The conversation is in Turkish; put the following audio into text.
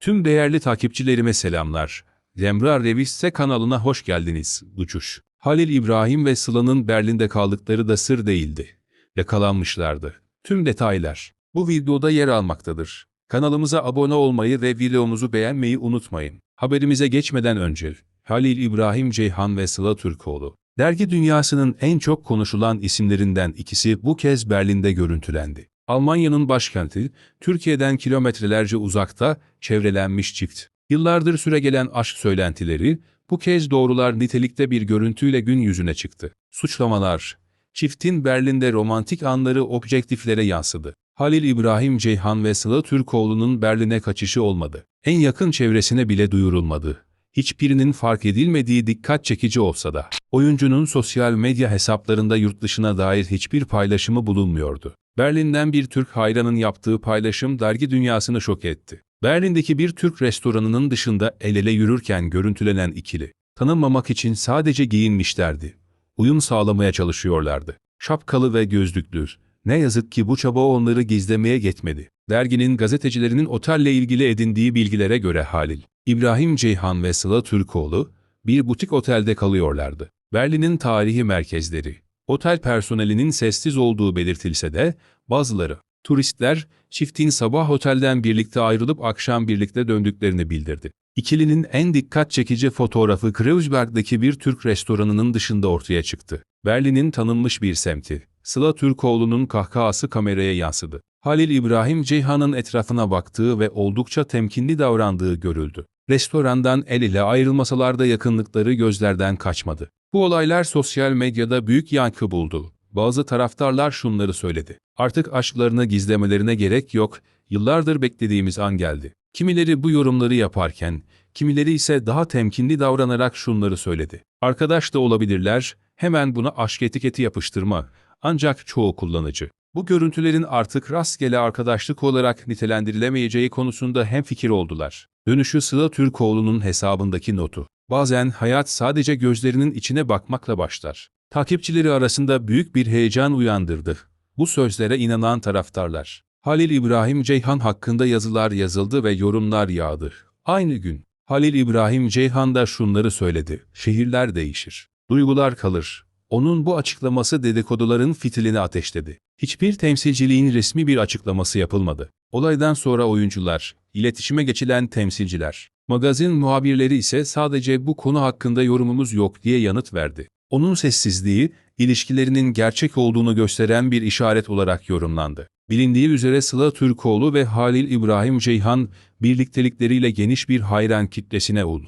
Tüm değerli takipçilerime selamlar. Zemra Reviste kanalına hoş geldiniz. Uçuş. Halil İbrahim ve Sıla'nın Berlin'de kaldıkları da sır değildi. Yakalanmışlardı. Tüm detaylar bu videoda yer almaktadır. Kanalımıza abone olmayı ve videomuzu beğenmeyi unutmayın. Haberimize geçmeden önce Halil İbrahim Ceyhan ve Sıla Türkoğlu. Dergi dünyasının en çok konuşulan isimlerinden ikisi bu kez Berlin'de görüntülendi. Almanya'nın başkenti, Türkiye'den kilometrelerce uzakta çevrelenmiş çift. Yıllardır süregelen aşk söylentileri, bu kez doğrular nitelikte bir görüntüyle gün yüzüne çıktı. Suçlamalar, çiftin Berlin'de romantik anları objektiflere yansıdı. Halil İbrahim Ceyhan ve Sıla Türkoğlu'nun Berlin'e kaçışı olmadı. En yakın çevresine bile duyurulmadı. Hiçbirinin fark edilmediği dikkat çekici olsa da, oyuncunun sosyal medya hesaplarında yurt dışına dair hiçbir paylaşımı bulunmuyordu. Berlin'den bir Türk hayranın yaptığı paylaşım dergi dünyasını şok etti. Berlin'deki bir Türk restoranının dışında el ele yürürken görüntülenen ikili, tanınmamak için sadece giyinmişlerdi. Uyum sağlamaya çalışıyorlardı. Şapkalı ve gözlüklü. Ne yazık ki bu çaba onları gizlemeye yetmedi. Derginin gazetecilerinin otelle ilgili edindiği bilgilere göre Halil, İbrahim Ceyhan ve Sıla Türkoğlu bir butik otelde kalıyorlardı. Berlin'in tarihi merkezleri. Otel personelinin sessiz olduğu belirtilse de bazıları turistler çiftin sabah otelden birlikte ayrılıp akşam birlikte döndüklerini bildirdi. İkilinin en dikkat çekici fotoğrafı Kreuzberg'deki bir Türk restoranının dışında ortaya çıktı. Berlin'in tanınmış bir semti. Sıla Türkoğlu'nun kahkahası kameraya yansıdı. Halil İbrahim Ceyhan'ın etrafına baktığı ve oldukça temkinli davrandığı görüldü. Restorandan el ile ayrılmasalar da yakınlıkları gözlerden kaçmadı. Bu olaylar sosyal medyada büyük yankı buldu. Bazı taraftarlar şunları söyledi. Artık aşklarını gizlemelerine gerek yok, yıllardır beklediğimiz an geldi. Kimileri bu yorumları yaparken, kimileri ise daha temkinli davranarak şunları söyledi. Arkadaş da olabilirler, hemen buna aşk etiketi yapıştırma. Ancak çoğu kullanıcı. Bu görüntülerin artık rastgele arkadaşlık olarak nitelendirilemeyeceği konusunda hemfikir oldular. Dönüşü Sıla Türkoğlu'nun hesabındaki notu. Bazen hayat sadece gözlerinin içine bakmakla başlar. Takipçileri arasında büyük bir heyecan uyandırdı. Bu sözlere inanan taraftarlar. Halil İbrahim Ceyhan hakkında yazılar yazıldı ve yorumlar yağdı. Aynı gün Halil İbrahim Ceyhan da şunları söyledi. Şehirler değişir. Duygular kalır. Onun bu açıklaması dedikoduların fitilini ateşledi. Hiçbir temsilciliğin resmi bir açıklaması yapılmadı. Olaydan sonra oyuncular, iletişime geçilen temsilciler, magazin muhabirleri ise sadece bu konu hakkında yorumumuz yok diye yanıt verdi. Onun sessizliği, ilişkilerinin gerçek olduğunu gösteren bir işaret olarak yorumlandı. Bilindiği üzere Sıla Türkoğlu ve Halil İbrahim Ceyhan, birliktelikleriyle geniş bir hayran kitlesine ul.